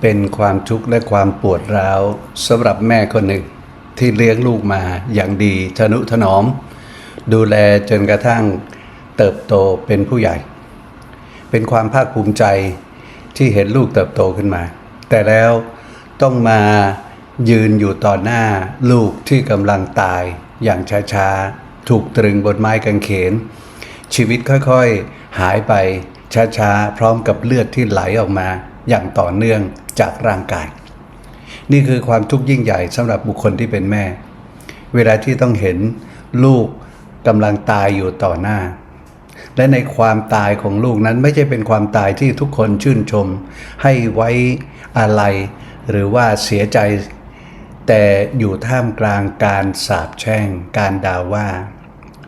เป็นความทุกข์และความปวดร้าวสำหรับแม่คนหนึ่งที่เลี้ยงลูกมาอย่างดีทนุถนอม ดูแลจนกระทั่งเติบโตเป็นผู้ใหญ่ เป็นความภาคภูมิใจที่เห็นลูกเติบโตขึ้นมา แต่แล้วต้องมายืนอยู่ต่อหน้าลูกที่กำลังตายอย่างช้าๆ ถูกตรึงบนไม้กางเขน ชีวิตค่อยๆ หายไปช้าๆ พร้อมกับเลือดที่ไหลออกมาอย่างต่อเนื่อง จากร่างกาย นี่คือความทุกข์ยิ่งใหญ่สำหรับบุคคลที่เป็นแม่ เวลาที่ต้องเห็นลูกกำลังตายอยู่ต่อหน้า และในความตายของลูกนั้นไม่ใช่เป็นความตายที่ทุกคนชื่นชม ให้ไว้อาลัยหรือว่าเสียใจ แต่อยู่ท่ามกลางการสาปแช่ง การด่าว่า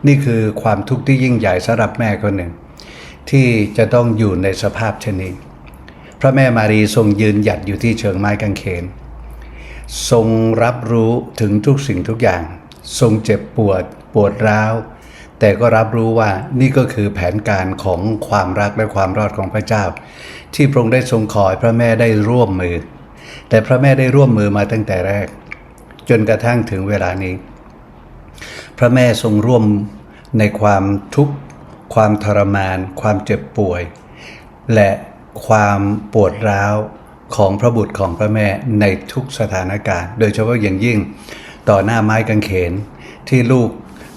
นี่คือความทุกข์ที่ยิ่งใหญ่สำหรับแม่คนหนึ่ง ที่จะต้องอยู่ในสภาพเช่นนี้ พระแม่มารีทรงยืนหยัดอยู่ที่เชิงไม้กางเขน ทรงรับรู้ถึงทุกสิ่งทุกอย่าง ทรงเจ็บปวดปวดร้าว แต่ก็รับรู้ว่านี่ก็คือแผนการของความรักและความรอดของพระเจ้า ที่พระองค์ได้ทรงขอให้พระแม่ได้ร่วมมือ แต่พระแม่ได้ร่วมมือมาตั้งแต่แรก จนกระทั่งถึงเวลานี้ พระแม่ทรงร่วมในความทุกข์ความทรมาน ความเจ็บป่วย และ ความปวดร้าวของพระบุตรของพระแม่ในทุกสถานการณ์ โดยเฉพาะอย่างยิ่งต่อหน้าไม้กางเขน ที่ลูก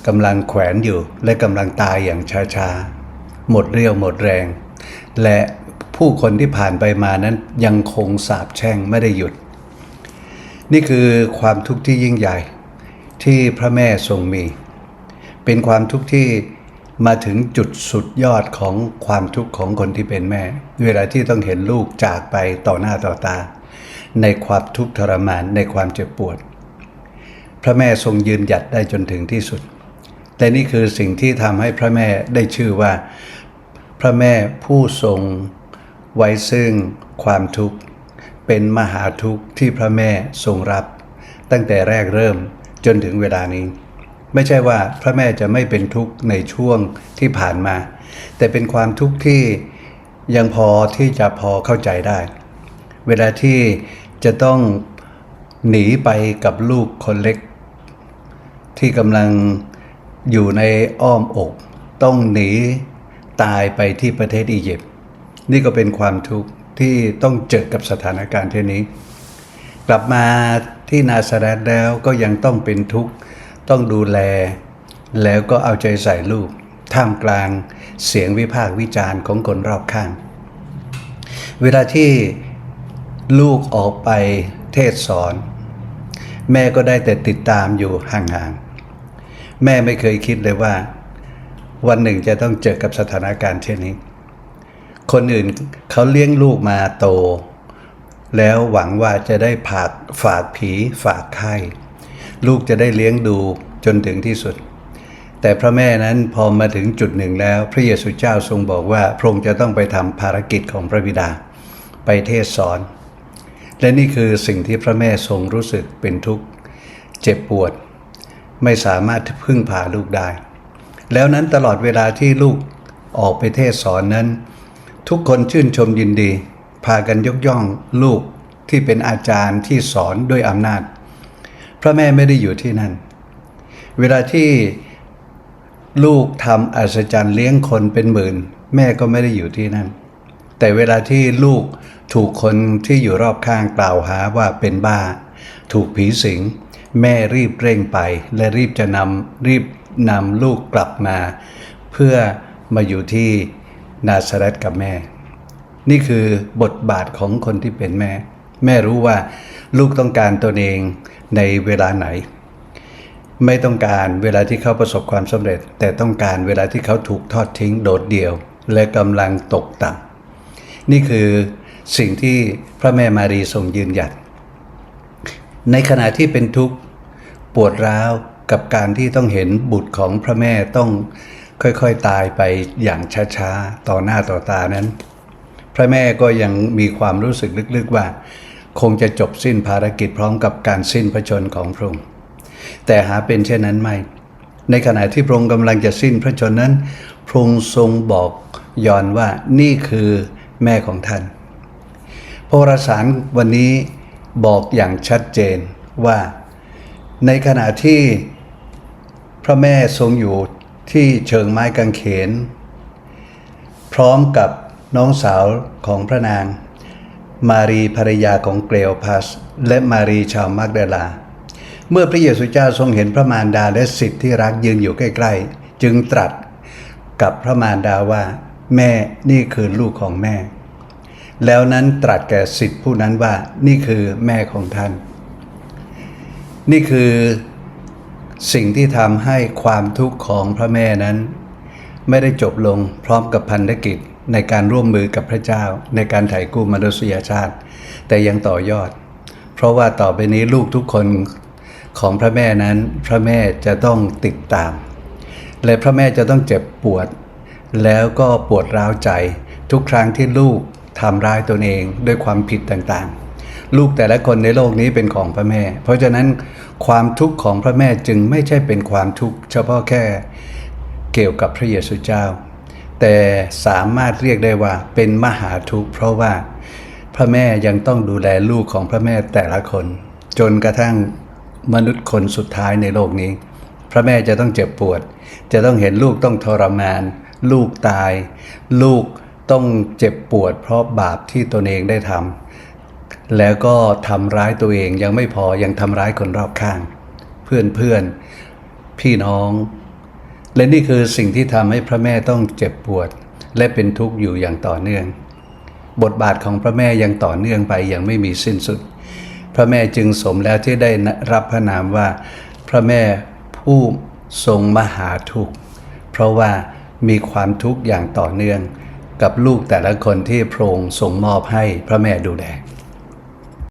กำลังแขวนอยู่ และกำลังตายอย่างช้าๆ หมดเรี่ยวหมดแรง และผู้คนที่ผ่านไปมานั้นยังคงสาบแช่งไม่ได้หยุด นี่คือความทุกข์ที่ยิ่งใหญ่ที่พระแม่ทรงมี เป็นความทุกข์ที่ มาถึงจุดสุดยอดของความทุกข์ของคนที่เป็นแม่ เวลาที่ต้องเห็นลูกจากไปต่อหน้าต่อตา ในความทุกข์ทรมานในความเจ็บปวด พระแม่ทรงยืนหยัดได้จนถึงที่สุด แต่นี่คือสิ่งที่ทำให้พระแม่ได้ชื่อว่า พระแม่ผู้ทรงไว้ซึ่งความทุกข์ เป็นมหาทุกข์ที่พระแม่ทรงรับ ตั้งแต่แรกเริ่มจนถึงเวลานี้ ไม่ใช่ว่าพระแม่จะไม่เป็นทุกข์ในช่วงที่ผ่านมา แต่เป็นความทุกข์ที่ยังพอที่จะพอเข้าใจได้ เวลาที่จะต้องหนีไปกับลูกคนเล็ก ที่กำลังอยู่ในอ้อมอก ต้องหนีตายไปที่ประเทศอียิปต์นี่ก็เป็นความทุกข์ที่ต้องเจอกับสถานการณ์เช่นนี้ กลับมาที่นาซาเรตแล้วก็ยังต้องเป็นทุกข์ ต้องดูแล แล้วก็เอาใจใส่ลูก ท่ามกลางเสียงวิพากษ์วิจารณ์ของคนรอบข้าง เวลาที่ลูกออกไปเทศสอน แม่ก็ได้แต่ติดตามอยู่ห่างๆ แม่ไม่เคยคิดเลยว่า วันหนึ่งจะต้องเจอกับสถานการณ์เช่นนี้ คนอื่นเขาเลี้ยงลูกมาโต แล้วหวังว่าจะได้ผากฝากผีฝากไข้ ลูกจะได้เลี้ยงดูจนถึงที่สุด แต่พระแม่นั้นพอมาถึงจุดหนึ่งแล้ว พระเยซูเจ้าทรงบอกว่าพระองค์จะต้องไปทำภารกิจของพระบิดา ไปเทศสอน และนี่คือสิ่งที่พระแม่ทรงรู้สึกเป็นทุกข์เจ็บปวด ไม่สามารถพึ่งพาลูกได้ แล้วนั้นตลอดเวลาที่ลูกออกไปเทศสอนนั้น ทุกคนชื่นชมยินดี พากันยกย่องลูกที่เป็นอาจารย์ที่สอนด้วยอำนาจ พระแม่ไม่ได้อยู่ที่นั่น เวลาที่ลูกทำอัศจรรย์เลี้ยงคนเป็นหมื่น แม่ก็ไม่ได้อยู่ที่นั่น แต่เวลาที่ลูกถูกคนที่อยู่รอบข้างกล่าวหาว่าเป็นบ้า ถูกผีสิง แม่รีบเร่งไป และรีบจะนำรีบนำลูกกลับมา เพื่อมาอยู่ที่นาซาเรตกับแม่ นี่คือบทบาทของคนที่เป็นแม่ แม่รู้ว่าลูกต้องการตนเอง ในเวลาไหน ไม่ต้องการเวลาที่เขาประสบความสำเร็จ แต่ต้องการเวลาที่เขาถูกทอดทิ้งโดดเดี่ยว และกำลังตกต่ำนี่คือสิ่งที่พระแม่มารีทรงยืนหยัด ในขณะที่เป็นทุกข์ปวดร้าวกับการที่ต้องเห็นบุตรของพระแม่ต้องค่อยๆตายไปอย่างช้าๆ ต่อหน้าต่อตานั้น พระแม่ก็ยังมีความรู้สึกลึกๆว่า คงจะจบสิ้นภารกิจพร้อมกับการสิ้นพระชนของพระองค์ แต่หาเป็นเช่นนั้นไม่ ในขณะที่พระองค์กำลังจะสิ้นพระชนนั้น พระองค์ทรงบอกยอนว่านี่คือแม่ของท่าน พระวรสารวันนี้บอกอย่างชัดเจนว่า ในขณะที่พระแม่ทรงอยู่ที่เชิงไม้กางเขน พร้อมกับน้องสาวของพระนาง มารีภรรยาของเกลโอพัส และมารีชาวมักดาลา เมื่อพระเยซูเจ้าทรงเห็นพระมารดาและสิทธิ์ที่รักยืนอยู่ใกล้ๆ จึงตรัสกับพระมารดาว่า แม่นี่คือลูกของแม่ แล้วนั้นตรัสแก่สิทธิ์ผู้นั้นว่านี่คือแม่ของท่าน นี่คือสิ่งที่ทำให้ความทุกข์ของพระแม่นั้น ไม่ได้จบลงพร้อมกับพันธกิจ ในการร่วมมือกับพระเจ้า ในการไถ่กู้มนุษยชาติ แต่ยังต่อยอด เพราะว่าต่อไปนี้ลูกทุกคนของพระแม่นั้น พระแม่จะต้องติดตาม และพระแม่จะต้องเจ็บปวด แล้วก็ปวดร้าวใจ ทุกครั้งที่ลูกทำร้ายตนเองด้วยความผิดต่างๆ ลูกแต่ละคนในโลกนี้เป็นของพระแม่ เพราะฉะนั้นความทุกข์ของพระแม่จึงไม่ใช่เป็นความทุกข์เฉพาะแค่เกี่ยวกับพระเยซูเจ้า แต่สามารถเรียกได้ว่าเป็นมหาทุกข์เพราะว่าพระแม่ยังต้องดูแลลูกของพระแม่แต่ละคน จนกระทั่งมนุษย์คนสุดท้ายในโลกนี้ พระแม่จะต้องเจ็บปวด จะต้องเห็นลูกต้องทรมาน ลูกตาย ลูกต้องเจ็บปวด เพราะบาปที่ตนเองได้ทำแล้วก็ทำร้ายตัวเองยังไม่พอยังทำร้ายคนรอบข้าง เพื่อนเพื่อนพี่น้อง และนี่คือสิ่งที่ทำให้พระแม่ต้องเจ็บปวด และเป็นทุกข์อยู่อย่างต่อเนื่อง บทบาทของพระแม่ยังต่อเนื่องไปย่างไม่มีสิ้นสุด พระแม่จึงสมแล้วที่ได้รับพระนามว่า พระแม่ผู้ทรงมหาทุกข์ เพราะว่ามีความทุกข์อย่างต่อเนื่อง กับลูกแต่ละคนที่พระองค์ทรงมอบให้พระแม่ดูแล